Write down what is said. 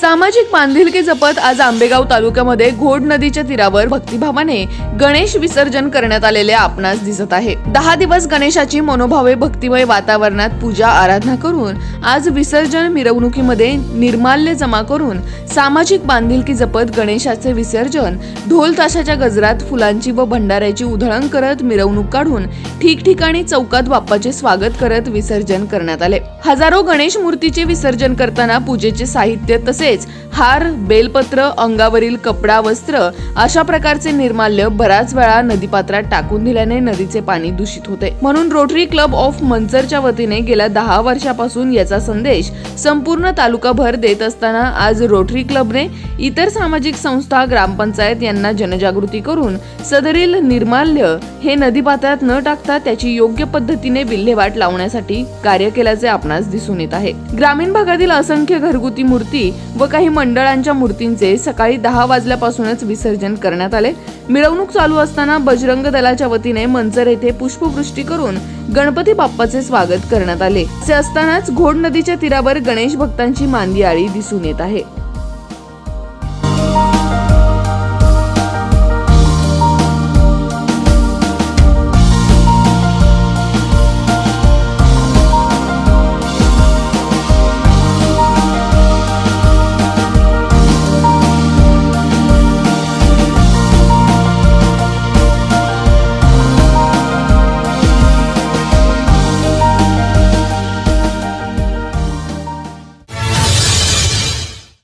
सामाजिक बांधिलकी जपत आज आंबेगाव तालुक्यामध्ये घोड नदीच्या तीरावर भक्तिभावाने गणेश विसर्जन करण्यात आलेले आपणास दिसत आहे. दहा दिवस गणेशाची मनोभावे भक्तिमय वातावरणात पूजा आराधना करून आज विसर्जन मिरवणुकीमध्ये निर्माल्य जमा करून सामाजिक बांधिलकी जपत गणेशाचे विसर्जन ढोल ताशाच्या गजरात फुलांची व भंडाऱ्याची उधळण करत मिरवणूक काढून ठिकठिकाणी चौकात बाप्पाचे स्वागत करत विसर्जन करण्यात आले. हजारो गणेश मूर्तीचे विसर्जन करताना पूजेचे साहित्य तसेच हार बेलपत्र अंगावरील कपडा वस्त्र अशा प्रकारचे निर्माल्य बराच वेळा नदीपात्रात टाकून दिल्याने नदीचे पाणी दूषित होते. म्हणून रोटरी क्लब ऑफ मंचरच्या वतीने गेल्या दहा वर्षापासून याचा संदेश संपूर्ण तालुकाभर देत असताना आज रोटरी क्लबने इतर सामाजिक संस्था ग्रामपंचायत यांना जनजागृती करून सदरील निर्माल्य हे नदीपात्रात न टाकता त्याची योग्य पद्धतीने विल्हेवाट लावण्यासाठी कार्य केल्याचे आपणास दिसून येत आहे. ग्रामीण भागातील असंख्य घरगुती मूर्ती व काही मंडळांच्या मूर्तींचे सकाळी दहा वाजल्यापासूनच विसर्जन करण्यात आले. मिरवणूक चालू असताना बजरंग दलाच्या वतीने मंचर येथे पुष्पवृष्टी करून गणपती बाप्पाचे स्वागत करण्यात आले. असे असतानाच घोड नदीच्या तीरावर गणेश भक्तांची मांदियाळी दिसून येत आहे.